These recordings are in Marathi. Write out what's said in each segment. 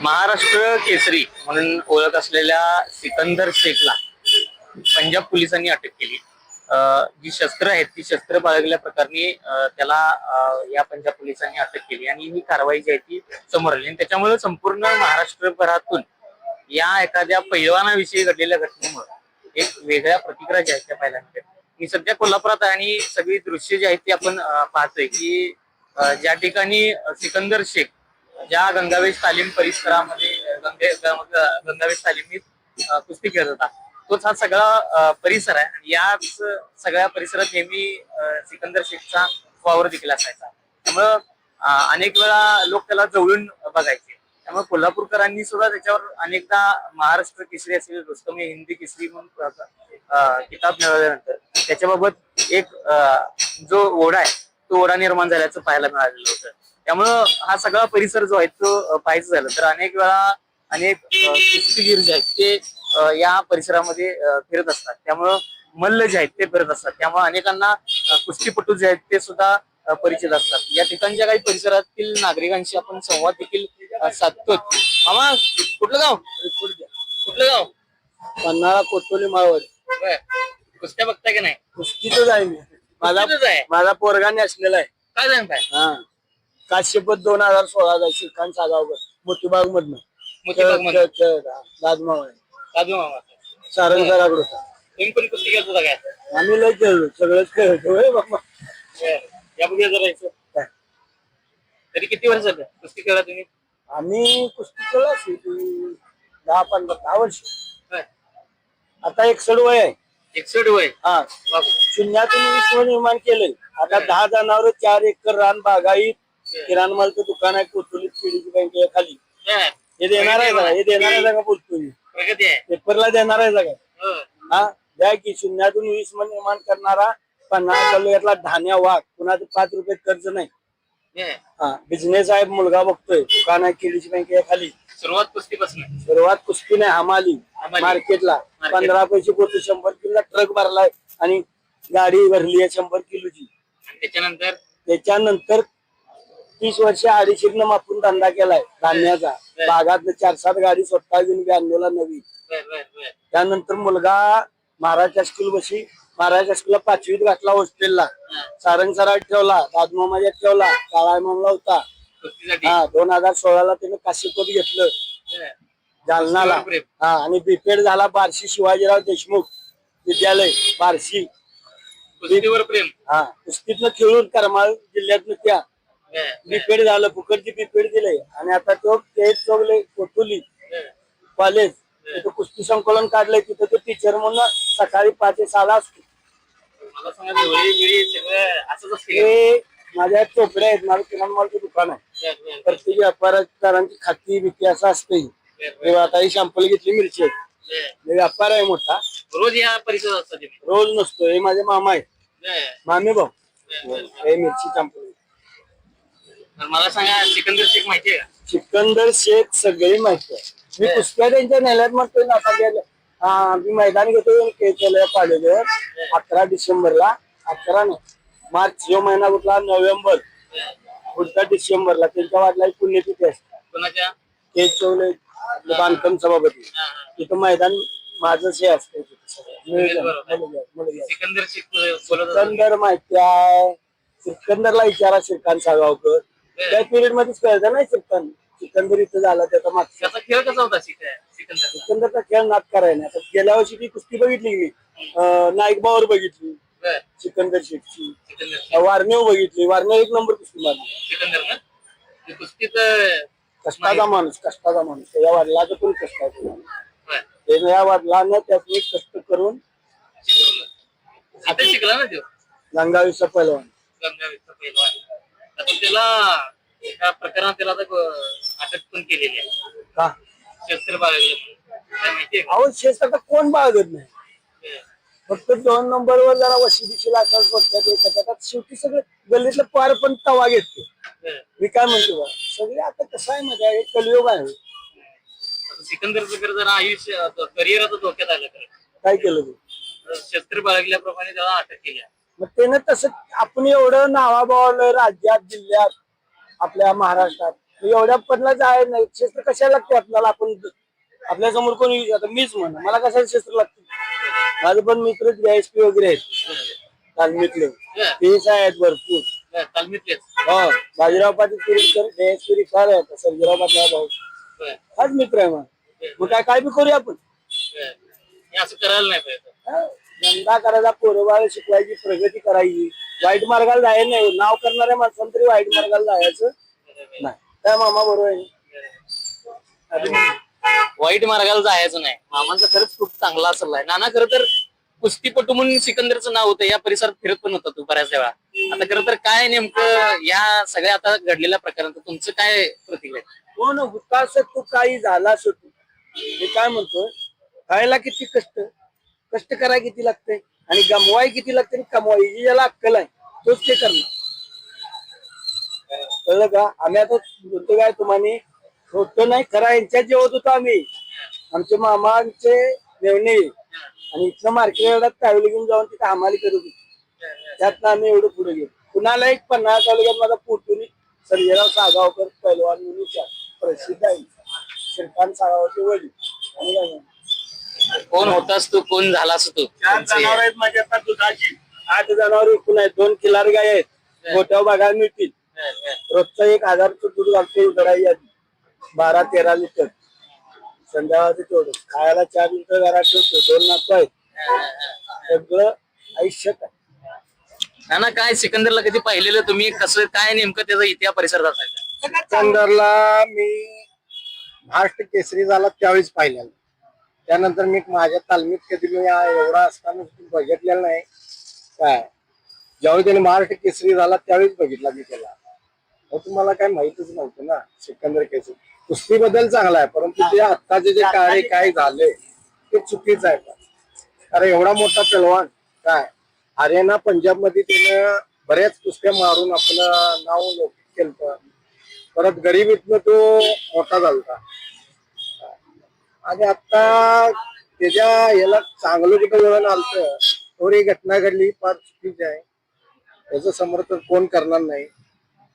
महाराष्ट्र केसरी म्हणून ओळख असलेल्या सिकंदर शेखला पंजाब पोलिसांनी अटक केली. जी शस्त्र आहेत ती शस्त्र बाळगल्या प्रकरणी त्याला या पंजाब पोलिसांनी अटक केली आणि ही कारवाई जी आहे ती समोर आली. आणि त्याच्यामुळे संपूर्ण महाराष्ट्रभरातून या एखाद्या पैलवानाविषयी घडलेल्या घटनेमुळे एक वेगळ्या प्रतिक्रिया ज्या आहेत त्या पाहायला मी सध्या कोल्हापुरात आहे आणि सगळी दृश्य जी आहेत ती आपण पाहतोय की ज्या ठिकाणी सिकंदर शेख ज्या गंगावेश तालीम परिसरामध्ये गंगे गंगावेश तालीमीत कुस्ती खेळत होता. तोच हा सगळा परिसर आहे आणि याच सगळ्या परिसरात नेहमी सिकंदर शेखचा वावर देखील असायचा. त्यामुळं अनेक वेळा लोक त्याला जवळून बघायचे. त्यामुळे कोल्हापूरकरांनी सुद्धा त्याच्यावर अनेकदा महाराष्ट्र केसरी असेल रुस्तमी हिंदी केसरी म्हणून किताब मिळवल्यानंतर त्याच्याबाबत एक जो ओढा आहे तो ओढा निर्माण झाल्याचं पाहायला मिळालेलं होतं. त्यामुळं हा सगळा परिसर जो आहे तो पाहायचं झालं. तर अनेक वेळा अनेक कुस्तीगीर जे आहेत ते या परिसरामध्ये फिरत असतात. त्यामुळं मल्ल जे आहेत ते फिरत असतात. त्यामुळे अनेकांना कुस्तीपटू जे आहेत ते सुद्धा परिचित असतात. या ठिकाणच्या काही परिसरातील नागरिकांशी आपण संवाद देखील साधतो मामा कुठलं गाव? कुठलं गाव? पन्हाळा कोतोली माळवड. कुस्त्या बघताय का नाही? कुस्तीतच आहे मी. माझा? माझा पोरगा नॅशनल आहे. काय सांगताय? हा. काश्यपत दोन हजार सोळा चा श्रीकांत सागावकर मोतीबाग मधनं मोतीबागमधनं. राजमाव आहे साधू मामा सारंगसराकडे होता तुम्ही पण कुस्ती खेळत होता काय? आम्ही लय खेळलो सगळंच खेळतो होय बाबा. बरं. या बघूया जरा इथं. काय? तरी किती वर्ष झालं? कुस्ती खेळा तुम्ही? आम्ही कुस्ती खेळलो असेल की दहा पंधरा दहा वर्ष. बरं. आता एक वय आहे. एकसठ वय. हा. बापरे. शून्यातून विश्व निर्माण केलंय. आता दहा जनावर चार एकर रान बागाईत किराणा मालचं दुकान आहे कोथोलीत पिढीची बँक आहे खाली. हे देणार आहे का हे देणार आहे का बोलतो मी. प्रगती आहे. पेपरला देणार आहे का हो. हा द्या की शून्यातून वीस मन निर्माण करणारा पन्नास तालुक्यातला धान्या वाघ. कुणाचं पाच रुपये कर्ज नाही. हा बिझनेस आहे मुलगा बघतोय. दुकान आहे केळीची बँक आहे खाली. सुरुवात कुस्तीपासून सुरुवात कुस्ती नाही हमाली. मार्केटला. मार्केट. पंधरा पैसे पोते शंभर किलो ट्रक भरलाय आणि गाडी भरली आहे शंभर किलोची. त्याच्यानंतर? त्याच्यानंतर तीस वर्ष अडीचशे मापून धंदा केलाय धान्याचा. बागात चार सात गाडी स्वतः घेऊन ब्याण्णवला नवी. बर बर बर. त्यानंतर मुलगा महाराजच्या स्कूल बशी महाराजच्या स्कूलला पाचवीत घातला हॉस्टेलला. सारंग सरात ठेवला दादमामाच्यात ठेवला काळा मामला होता. हा दोन हजार सोळाला त्याने काशीकोट घेतलं. जालनाला. हा आणि बिपेड झाला बार्शी शिवाजीराव देशमुख विद्यालय बार्शी. हा कुस्तीतनं खेळून करमाळ जिल्ह्यातनं त्या बरं, बिपेड झालं फुकटची बिपेड दिलंय आणि आता तो तेज चौगले कोतुली. कॉलेज तिथं कुस्ती संकलन काढलंय तिथं तो टीचर म्हणून सकाळी पाच ते सहाला असतो. मला सांगा डोळे बिळी सगळं असंच असते का? हे माझ्या चोपड्या आहेत माझं किराणा मालचं दुकान आहे. प्रत्येक व्यापारदारांची खाती बिती असं असते बरं, आता ही शॅम्पल घेतली मिरची आहेत. बरं. हे व्यापार आहे मोठा. रोज या परिसरात असतात तुम्ही रोज नसतो हे माझे मामा आहेत. मामी भाऊ. हे मिरची चंपल तर मला सांगा सिकंदर शेख माहितीये का? सिकंदर शेख सगळी माहिती आहे. मी पुष्पा त्यांच्या नेल्यात म्हणतोय ना आता गेलं हा मी मैदान घेतो केलं अकरा डिसेंबरला अकरा नाही मार्च जो महिना कुठला नोव्हेंबर. बरं. पुढच्या डिसेंबरला त्यांच्या वाटला पुण्यतिथी असते कोणाच्या? आपले बांधकाम सभापती. तिथं मैदान माझंच हे असतं. सिकंदर. सिकंदर माहिती आहे. सिकंदरला विचारा श्रीकांत सागावकर त्या पिरियड मध्येच कळतं नाही सिकंद सिकंदर इथं झाला त्याचा मागचा. त्याचा खेळ कसा होता सिक- सिकंदर सिकंदरचा खेळ नाद करायला. आता गेल्या वर्षी ती कुस्ती बघितली मी. नाईकबावर बघितली. बरं. सिकंदर शेख. वारनेव बघितली. वारनेव एक नंबर कुस्ती मारली. सिकंदर ना? ते कुस्तीत कष्टाचा माणूस कष्टाचा माणूस. त्या वडिलाचं पण कष्टाचं माणूस बरं, त्याने या वडिलांना त्यातून कष्ट करून शिकवलं. शिकला ना तो? गंगावीचा पहिलवान गंगावीरचा पैलवान. आता त्याला एका प्रकरणात त्याला आता अटक पण केलेली आहे का शस्त्र बाळगलं म्हणून. काय माहितीये का अहो शेष आता कोण बाळगत नाही. फक्त दोन नंबरवर जरा वशी दिशी लागतात बघतात हे करतात. शेवटी सगळं गल्लीतलं पार पण तवा घेते बरं. मी काय म्हणतो बा सगळे आता कसं आहे म्हणजे एक कलियोग आहे आता सिकंदरचं जर जरा आयुष्य करिअर आता धोक्यात आलं तर काय केलं तू शस्त्र बाळगल्याप्रमाणे त्याला अटक केली आहे. मग त्यानं तसं आपण एवढं नावाबावलं राज्यात जिल्ह्यात आपल्या महाराष्ट्रात एवढ्या पदला जाय नाही. शस्त्र कशाला लागते आपल्याला? आपण आपल्यासमोर कोणी येऊ आता मीच म्हणा. मला कशाला शस्त्र लागते? माझे पण मित्र डीएसपी वगैरे आहेत. तालमीतले. तेच आहेत भरपूर. हो बाजीराव पाटील तिरुपकर डीएसपी रिक्षार आहेत सर्जीराव पाटील भाऊ. हाच मित्र आहे मग मग काय काय बी करूया आपण? असं करायला नाही पाहिजे. धंदा करायचा पोरबाळ शिकवायची प्रगती करायची. वाईट मार्गाला जायचं नाही. नाव करणाऱ्या माणसांना तरी वाईट मार्गाला जायचं नाही. काय मामा बरोबर आहे? वाईट मार्गाला जायचं नाही. मामांचा खरंच खूप चांगला असला आहे नाना खरं तर कुस्तीपटू म्हणून सिकंदरचं नाव होतं. या परिसरात फिरत पण होता तू बऱ्याच वेळा. आता खरं तर काय नेमकं या सगळ्या आता घडलेल्या प्रकारात तुमचं काय प्रतिक्रिया? हो ना हुतास तू काही झालास तू. मी काय म्हणतोय? खायला किती कष्ट? कष्ट करायला किती लागते आणि गमवाय किती लागते आणि कमवाय ज्याला अक्कल आहे. तोच ते करणार. कळलं का? आम्ही आता बोलतो काय तुम्हाला होतो नाही खरा यांच्यात जेवत होतो आम्ही. आमचे मामांचे मेवणे. आणि इथनं मार्केट ट्रॅव्हल घेऊन जाऊन तिथे हमाली करत होतो. त्यातनं आम्ही एवढं पुढे गेलो. कुणाला एक पन्हाळा तालुक्यात माझा पोटून सर्जेराव सागावकर पैलवान म्हणून प्रसिद्ध आहे. श्रीकांत सागावचे वडील. आणि काय कोण होतास तू कोण झालास तू? चार जनावर आहेत माझ्या आता दुधाची. आठ जनावर एकूण आहेत. दोन किल्लार गाय आहेत. मोठ्या बघायला मिळतील. रोजचं एक हजारचं दूध घालते बारा तेरा लिटर. संध्याकाळचं तेवढं. खायला चार लिटर घरात ठेवतो. दोन नातू आहेत. सगळं आयुष्यात आहे. नाना काय सिकंदरला कधी पाहिलेलं तुम्ही? कसं काय नेमकं त्याचा इतिहास परिसरात असायचा? सिकंदरला मी महाराष्ट्र केसरी झाला त्यावेळेस पाहिलेला. त्यानंतर मी माझ्या तालमीत कधी मी एवढा असताना बघितलेलं नाही. काय? ज्यावेळी त्याने महाराष्ट्र केसरी झाला त्यावेळीच बघितला मी त्याला. तुम्हाला काय माहितच नव्हतं ना सिकंदर केसरी. कुस्तीबद्दल चांगला आहे परंतु ते आत्ताचे जे काळे काय झाले ते चुकीचं आहे. पण. अरे एवढा मोठा पलवान काय? हरियाणा पंजाबमध्ये त्यानं बऱ्याच कुस्त्या मारून आपलं नाव लौकिक केलं परत गरिबीतनं तो मोठा झाला आणि आता त्याच्या याला चांगलं कुठं वळण आलतं ही घटना घडली फार चुकीची आहे. त्याचं समर्थन कोण करणार नाही.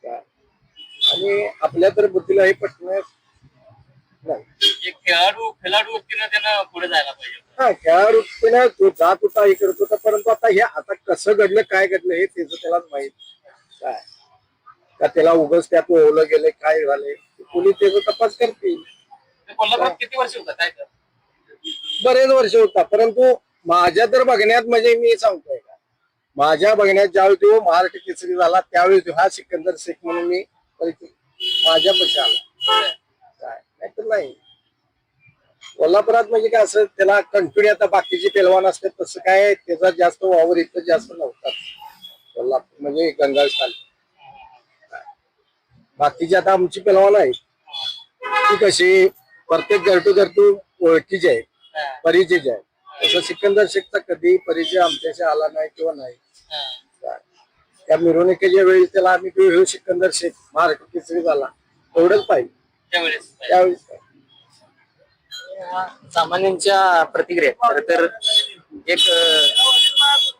आणि आपल्या तर बुद्धीला हे पटणार नाही. एक खेळाडू खेळाडू वृत्तीनं त्यानं पुढे जायला पाहिजे. हा खेळाडू तो जात होता हे करत होता परंतु आता हे आता कसं घडलं काय घडलं हे त्याचं त्यालाच माहीत काय का त्याला उगाच त्यात ओवलं गेले काय झाले पोलीस त्याचा तपास करतील. कोल्हापुरात किती वर्ष होता काय बरेच वर्ष होता परंतु माझ्या तर बघण्यात म्हणजे मी सांगतोय का? माझ्या बघण्यात ज्यावेळी तो महाराष्ट्र केसरी झाला त्यावेळी तो हा सिकंदर शेख म्हणून मी माझ्या पक्ष आला. काय? नाही कोल्हापुरात म्हणजे काय असं त्याला कंटिन्यू आता बाकीचे पेलवान असतात तसं काय त्याचा जास्त वावर इथं जास्त नव्हता. कोल्हापूर म्हणजे गंगाळ तालुका बाकीची आता आमची पेलवान आहे ती कशी प्रत्येक घरटू घरटू ओळखीचे आहेत परिचय आहे तसं सिकंदर शेखचा कधी परिचय आमच्याशी आला नाही किंवा नाही. त्या मिरवणुकीच्या वेळी त्याला आम्ही तो ह्यो सिकंदर शेख महाराष्ट्र केसरी झाला. एवढंच पाहिजे. त्यावेळेस. सामान्यांच्या प्रतिक्रिया खर तर एक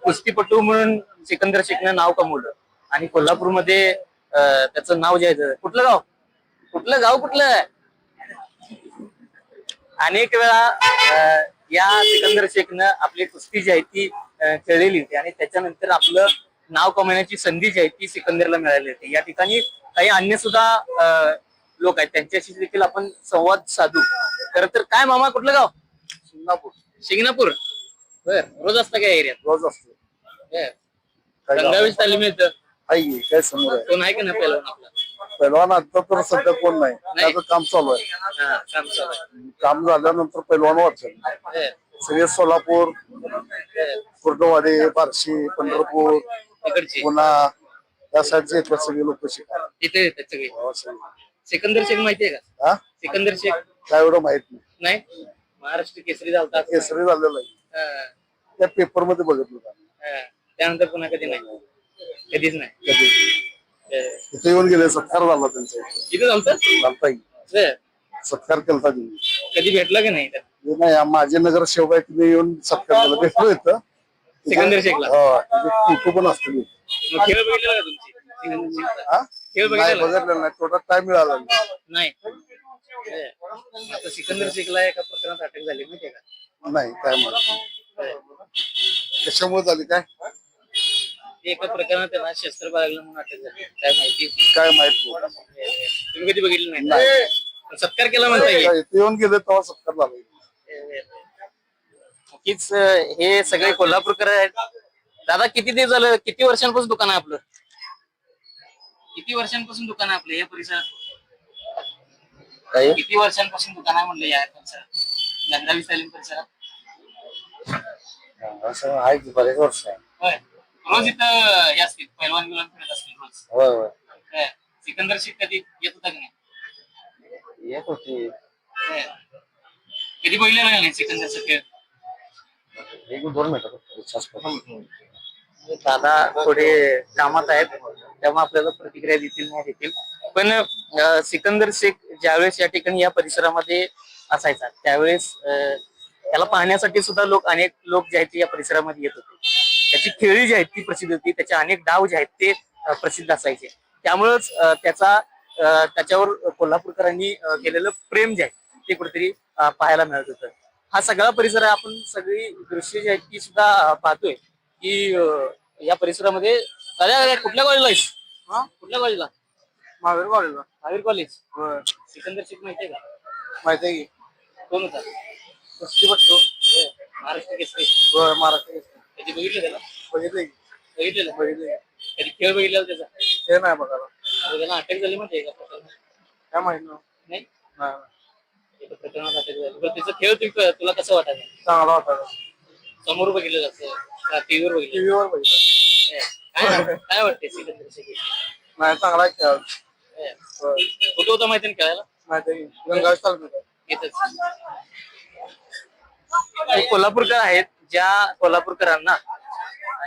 कुस्तीपटू म्हणून सिकंदर शेखनं नाव कमवलं. आणि कोल्हापूरमध्ये त्याचं नाव जे आहे कुठलं गाव? कुठलं गाव कुठलं? अनेक वेळा अं, या सिकंदर शेखनं आपली कुस्ती जी आहे ती अं, खेळलेली होती. आणि त्याच्यानंतर आपलं नाव कमवण्याची संधी जी आहे ती सिकंदरला मिळाली होती. या ठिकाणी काही अन्य सुद्धा अं, लोक आहेत. त्यांच्याशी देखील आपण संवाद साधू. खर तर काय मामा कुठलं गाव? सिंगापूर शिंगणापूर. बर. रोज असता काय एरियात? रोज असतो. गंगावीस तालीम येतं. काय समोर आहे? कोण आहे का नाही पहिला आपला? पैलवान आता तर सध्या कोण नाही. त्याचं काम चालू आहे. हा, काम चालू आहे. काम झाल्यानंतर पैलवान वाचल. बर, सगळे सोलापूर. कुर्डवाडी बार्शी पंढरपूर तिकडची पुन्हा या साईडचे येतात सगळे लोक शिकायला तिथे येतात सगळे. हो, सगळे. सिकंदर शेख माहितीये का? हा? सिकंदर शेख. काय एवढं माहीत नाही. नाही? महाराष्ट्र केसरी झालता. केसरी झालेलं आहे. हा, त्या पेपरमध्ये बघितलं होतं. हा. त्यानंतर पुन्हा कधी नाही. कधीच नाही. कधी. तिथे येऊन गेले सत्कार झाला त्यांचा. इथे. की. बर. सत्कार केलता त्यांनी. कधी भेटला का नाही? हे नाही माझे नगर तिथे येऊन सत्कार केला. भेटलो इथं सिकंदर शेखला. हो तिथे फोटो पण असतो मग खेळ बघितलेला का तुमची? सिकंदर शेखचा? खेळ नाही बघितला बघितलं नाही. थोडा टाइम मिळाला नाही. नाही. बरं. आता सिकंदर शेखला एका प्रकरणात अटक झाली माहितीये का? नाही काय माहिती. कशामुळे झाली काय? ते एका प्रकरणात आहे ना शस्त्र बाळगलं म्हणून अटक झाली. काय माहिती? काय माहीत नाही. तुम्ही कधी बघितलं नाही? पण सत्कार केला म्हणता येईल काय, इथे येऊन गेले तेव्हा सत्कार झाला. नक्कीच अं, हे सगळे कोल्हापूरकर आहेत. दादा किती दिवस झालं? किती वर्षांपासून दुकान आहे आपलं? किती वर्षांपासून दुकान आहे आपलं या परिसरात? काय? किती वर्षांपासून दुकान आहे म्हणलं या परिसरात? गंगावी तालीम परिसरात? असं आहे की बरेच वर्ष आहे. होय. रोज इथं हे असतील पैलवान बिलवान फिरत असतील रोज. होय होय. होय. सिकंदर शेख कधी येत होता की नाही? येत होती. कधी बघितलं नाही सिकंदर शेख? एक दोन मिनिटं दादा थोडे कामात आहेत त्यामुळे आपल्याला प्रतिक्रिया देतील नाही देतील. पण अं, सिकंदर शेख ज्यावेळेस या ठिकाणी या परिसरामध्ये असायचा त्यावेळेस अं, त्याला पाहण्यासाठी सुद्धा लोक अनेक लोक जे आहेत ते या परिसरामध्ये येत होते. त्याची खेळी जी आहेत ती प्रसिद्ध होती त्याचे अनेक डाव जे आहेत ते प्रसिद्ध असायचे. त्यामुळेच त्याचा त्याच्यावर कोल्हापूरकरांनी केलेलं प्रेम जे आहे ते कुठेतरी पाहायला मिळत होतं. हा सगळा परिसर आहे. आपण सगळी दृश्य जी आहेत ती सुद्धा पाहतोय की या परिसरामध्ये कुठल्या कॉलेजला आहेस? हा? कुठल्या कॉलेजला महावीर कॉलेजला महावीर कॉलेज सिकंदर शेख माहितीये का? माहिती आहे की. कोण होता? कुस्ती बघतो महाराष्ट्र केसरी. महाराष्ट्र कधी बघितलं त्याला? बघितलं की. बघितलेलं? बघितलं कधी खेळ बघितलेला त्याचा? ते नाही बघायला. आता त्याला अटक झाली माहितीये का प्रकरणात? काय माहीत नाही? नाही नाही. एका प्रकरणात अटक झाली. बरं, त्याचा खेळ तुम्ही तुला कसं वाटायचं? चांगला होता समोर बघितलं जातं. टीव्हीवर बघितलं. टीव्हीवर बघितलं. काय काय वाटते नाही चांगला खेळ. कुठं होता माहिती ना खेळायला? माहिती गंगावेश तालुक्यात. येतच हे कोल्हापूरकर आहेत. ज्या कोल्हापूरकरांना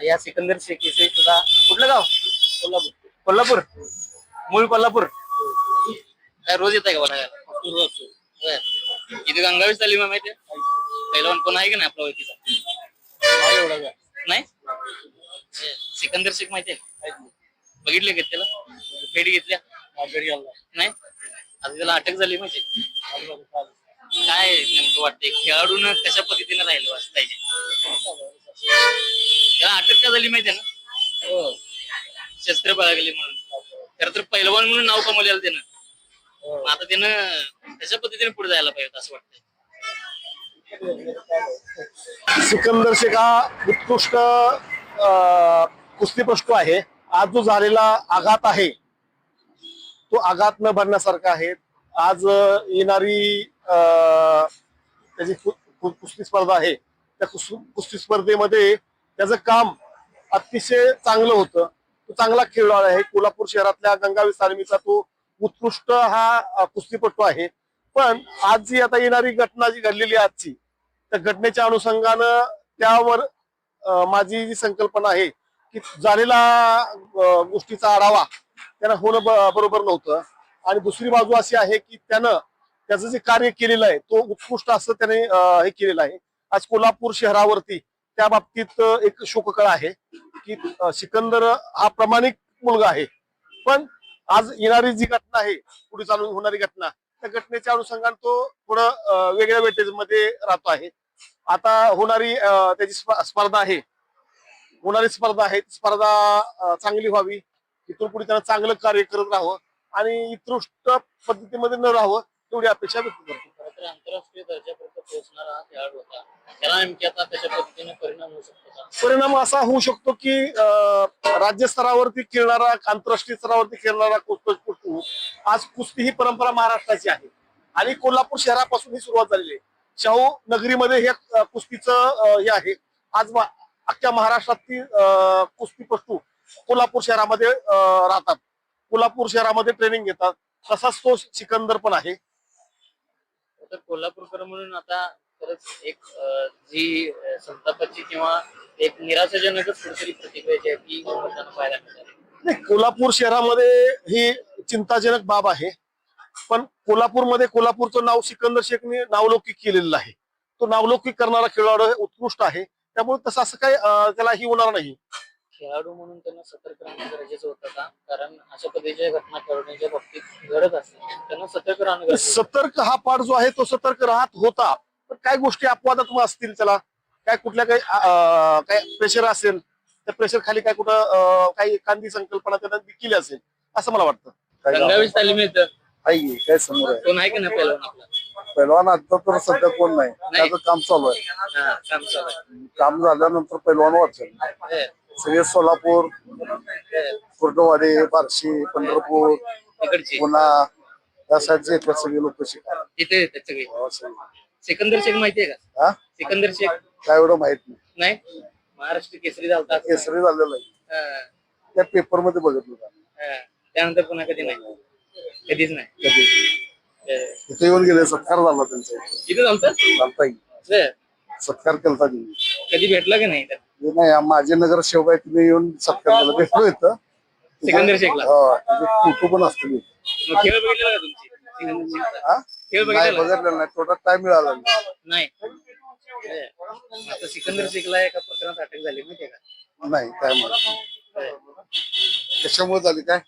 या सिकंदर शेख विषयी सुद्धा कुठलं गाव? कोल्हापूर. कोल्हापूर. मूळ कोल्हापूर. काय रोज येत आहे का बघायला. इथे गंगावीस तालीम आहे माहितीये? पहिलवान कोण आहे का नाही आपल्या ओळखीचा? नाही? सिकंदर शेख माहितीये बघितले का त्याला? भेट घेतल्या? नाही? आता त्याला अटक झाली माहिती काय नेमकं वाटतंय? खेळाडून कशा पद्धतीने राहिलं असं पाहिजे? त्याला अटक का झाली माहितीये ना? शस्त्र बाळगली म्हणून. खर तर पैलवान म्हणून नाव कमवलेलं त्यानं. मग आता त्यानं कशा पद्धतीने पुढे जायला पाहिजे असं वाटतंय? सिकंदर शेख हा उत्कृष्ट अं, कुस्तीपटू आहे. आज जो झालेला आघात आहे तो आघात न भरण्यासारखा आहे. आज येणारी त्याची कुस्ती स्पर्धा आहे. त्या कुस्ती स्पर्धेमध्ये त्याचं काम अतिशय चांगलं होतं. तो चांगला खेळाडू आहे. कोल्हापूर शहरातल्या गंगावी तालमीचा तो उत्कृष्ट हा कुस्तीपटू आहे. पण आज जी आता येणारी घटना जी घडलेली आहे आजची त्या घटनेच्या अनुषंगानं त्यावर माझी जी संकल्पना आहे की झालेला गोष्टीचा आढावा त्यानं होणं बरोबर नव्हतं. आणि दुसरी बाजू अशी आहे की त्यानं त्याचं जे कार्य केलेलं आहे तो उत्कृष्ट असं त्याने हे केलेलं आहे. आज कोल्हापूर शहरावरती त्या बाबतीत एक शोककळ आहे की सिकंदर हा प्रामाणिक मुलगा आहे. पण आज येणारी जी घटना आहे पुढे चालून होणारी घटना त्या घटनेच्या अनुषंगाने तो थोडं वेगळ्या वेटेजमध्ये राहतो आहे. आता होणारी त्याची स्प- स्पर्धा आहे. होणारी स्पर्धा आहे ती स्पर्धा चांगली व्हावी. इथून पुढे त्यांना चांगलं कार्य करत राहावं आणि इतृष्ट पद्धतीमध्ये न राहावं एवढी अपेक्षा व्यक्त करतो. तर आंतरराष्ट्रीय दर्जापर्यंत पोहोचणारा हा खेळाडू होता. त्याला नेमकी आता कशा पद्धतीने परिणाम होऊ शकतो का? परिणाम असा होऊ शकतो की अं, राज्य स्तरावरती खेळणारा आंतरराष्ट्रीय स्तरावरती खेळणारा कुस्ती आज कुस्ती ही परंपरा महाराष्ट्राची आहे. आणि कोल्हापूर शहरापासून ही सुरुवात झालेली आहे. शाहू नगरीमध्ये हे अं, कुस्तीचं अं, हे आहे. आज मा- अख्ख्या महाराष्ट्रातील अं, कुस्तीपटू कोल्हापूर शहरामध्ये अं, राहतात. कोल्हापूर शहरामध्ये ट्रेनिंग घेतात. तसाच तो सिकंदर पण आहे. तर कोल्हापूरकर म्हणून आता खरंच एक जी संतापाची किंवा एक निराशाजनकच कुठेतरी प्रतिक्रिया जी आहे ती पाहायला मिळाली नाही कोल्हापूर शहरामध्ये ही चिंताजनक बाब आहे. पण कोल्हापूरमध्ये कोल्हापूरचं नाव सिकंदर शेखने नावलौकिक केलेलं आहे. तो नावलौकिक करणारा खेळाडू उत्कृष्ट आहे. त्यामुळे तसं असं काही त्याला ही होणार नाही. खेळाडू म्हणून त्यांना सतर्क राहणं गरजेचं होतं का? कारण अशा पद्धतीच्या घटना खेळण्याच्या बाबतीत घडत असतात त्यांना सतर्क राहणं गरजेचं. सतर्क हा पाठ जो आहे तो सतर्क राहत होता. पण काय गोष्टी अपवादात्मक असतील त्याला? काय कुठल्या काही अं, काय प्रेशर असेल? त्या प्रेशर खाली काय कुठं अं, काही एखादी संकल्पना त्यांना केली असेल? असं मला वाटतं. रंगावीस तालीम येतं आहे काय समोर आहे? कोण आहे की नाही पहिलवान आपला? पैलवान आता तर सध्या कोण नाही. त्याचं काम चालू आहे. हा, काम चालू आहे. काम झाल्यानंतर पैलवान वाचेल. सगळे सोलापूर. कुर्डवाडी बार्शी पंढरपूर पुन्हा या साईडचे येतात सगळे लोक शिकायला. तिथे येतात सगळे. सिकंदर शेख माहितीये का? हा? सिकंदर शेख. काय एवढं माहीत नाही. नाही? महाराष्ट्र केसरी झालता. केसरी झालेलं आहे. हा, त्या पेपरमध्ये बघितलं. हा. त्यानंतर पुन्हा कधी नाही? कधीच नाही. कधी. तिथे येऊन गेले सत्कार झाला त्यांचा. इथं झालतं? येईल बरं. सत्कार केलता त्यांनी. कधी भेटला की नाही? इथं? नाही माझे नगर शेवगाय तिने येऊन सत्कार केला भेटलो इथं सिकंदर शेखला हो फोटो पण असतो मी मग खेळ बघितला का तुमची सिकंदर शेखचा? हा? खेळ नाही बघितला बघितलेलं नाही थोडा टाइम मिळाला नाही. नाही बरं. आता सिकंदर शेखला एका प्रकरणात अटक झाली माहितीये का नाही काय बरं. कशामुळे झाली काय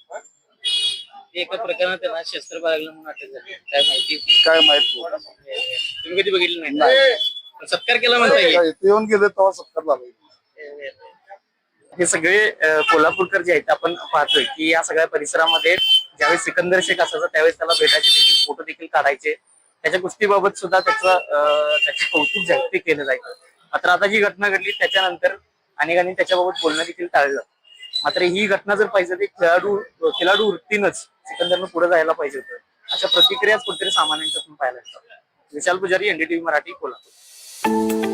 एका प्रकरणात त्यांना शस्त्र बाळगलं म्हणून अटक झाली काय माहिती काय माहीत नाही. तुम्ही कधी बघितलं नाही नाही. पण सत्कार केला? काय इथे येऊन गेले तेव्हा सत्कार झाला हे सगळे कोल्हापूरकर जे आहेत आपण पाहतोय की या सगळ्या परिसरामध्ये ज्यावेळेस सिकंदर शेख असायचा त्यावेळेस त्याला भेटायचे देखील फोटो देखील काढायचे. त्याच्या कुस्तीबाबत सुद्धा त्याचं त्याचे कौतुक जास्त केलं जायचं. मात्र आता जी घटना घडली त्याच्यानंतर अनेकांनी त्याच्याबाबत बोलणं देखील टाळलं. मात्र ही घटना जर पाहिजे तर खेळाडू खेळाडू वृत्तीनंच सिकंदरनं पुढे जायला पाहिजे होतं. अशा प्रतिक्रियाच कुठेतरी सामान्यांच्यातून पाहायला मिळतात. विशाल पुजारी एनडीटीव्ही मराठी कोल्हापूर.